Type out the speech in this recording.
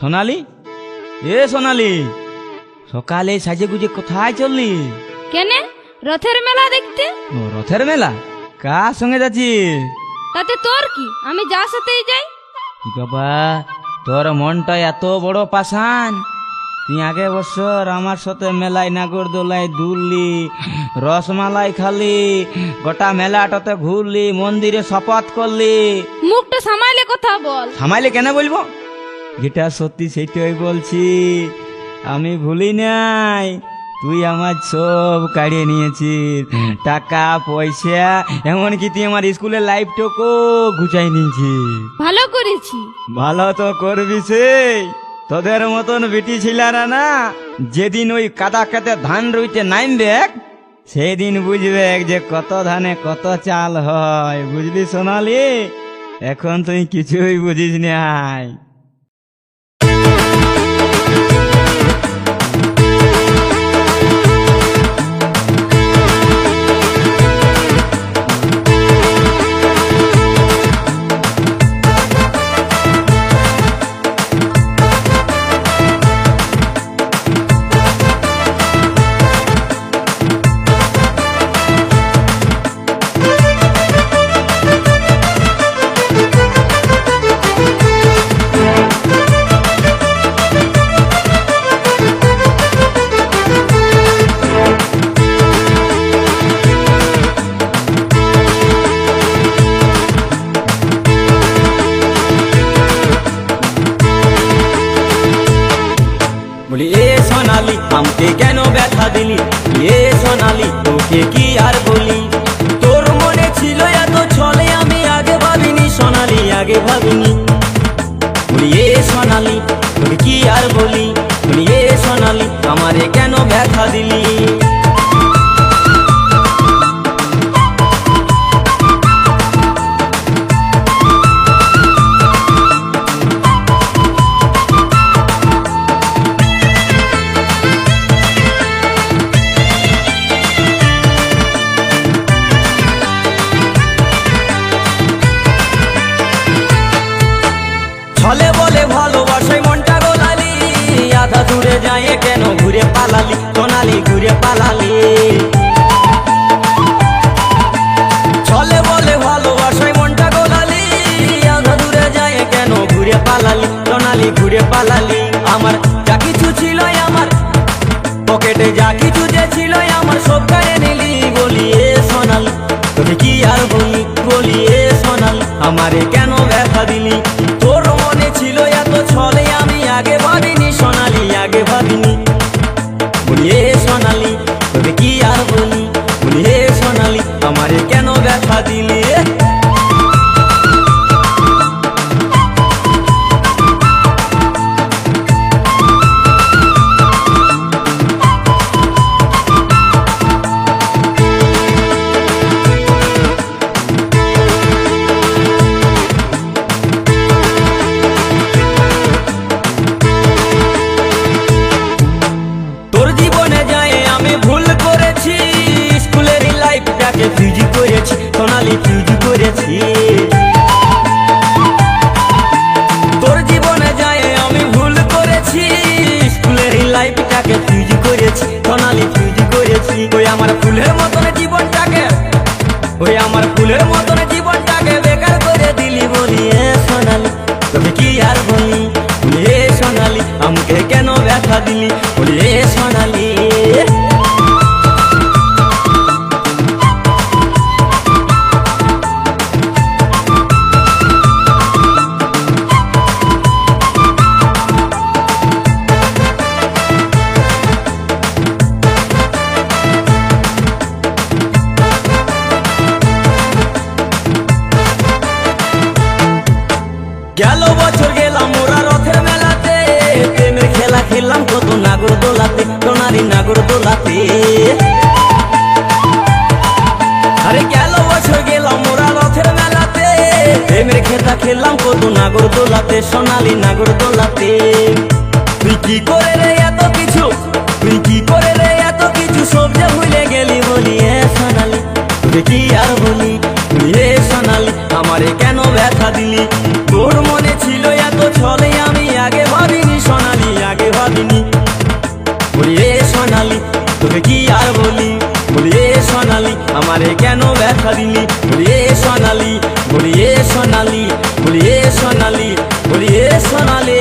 সোনালি? এ সোনালি সকালে সাজে গুজে কোথায় চললি? কেনে? রথের মেলা দেখতে? ও রথের মেলা? কার সঙ্গে যাচ্ছিস? তাতে তোর কি? আমি যা সাথেই যাই। বাবা তোর মনটা এত বড় পাশান তুই আগে বছর আমার সাথে মেলায় নাগর দোলায় দুললি রসমালাই খালি গোটা মেলাটাতে ঘুরলি মন্দিরে শপথ করলি। মুখটা সামাইলে কথা বল। সামাইলে কেন বলব? যেটা সত্যি সেইটাই বলছি। আমি ভুলি নাই তুই আমার সব কাড়িয়ে নিয়েছিস। টাকা পয়সা এমনকি তুই আমার স্কুলের লাইফটাকেও ঘুচাই নিয়েছিস। ভালো করেছি। ভালো তো করবি সেই তোদের মতন বেটি ছিলারা না যেদিন ওই কাদা খেতে ধান রুইতে নামবে সেদিন বুঝবে যে কত ধানে কত চাল হয়। বুঝলি সোনালি? এখন তুই কিছুই বুঝিস নাই। সোনালি, আমাকে কেন ব্যথা দিলি? এ সোনালি, তোকে কি আর বলি? তোর মনে ছিল এত ছলে, আমি আগে ভাবিনি সোনালি, আগে ভাবিনি। এ সোনালি, তোকে কি আর বলি, এ সোনালি, আমারে কেন ব্যথা দিলি? ছলে বলে ভালোবাসায় মনটা গোলালি। আধা দূরে যায় কেন ঘুরে পালালি? সোনালি ঘুরে পালালি। ছলে বলে ভালোবাসায় মনটা গোলালি। আধা দূরে যায় কেন ঘুরে পালালি? সোনালি ঘুরে পালালি। আমার যা কিছু ছিল আমার। পকেটে যা কিছু সোনালি ফিউজ করেছি গেল বছর গেলাম ওরা রথের মেলাতে। প্রেমের খেলা খেললাম কত নাগর দোলাতে সোনারি নাগর দোলাতে। আরে গেল বছর গেলাম ওরা রথের মেলাতে। প্রেমের খেলা খেললাম কত নাগর দোলাতে, সোনালি নাগর দোলাতে। তুই কি করে এত কিছু? দেখা দিলি বলিয়ে সোনালি বলিয়ে সোনালি বলিয়ে সোনালি বলিয়ে সোনালি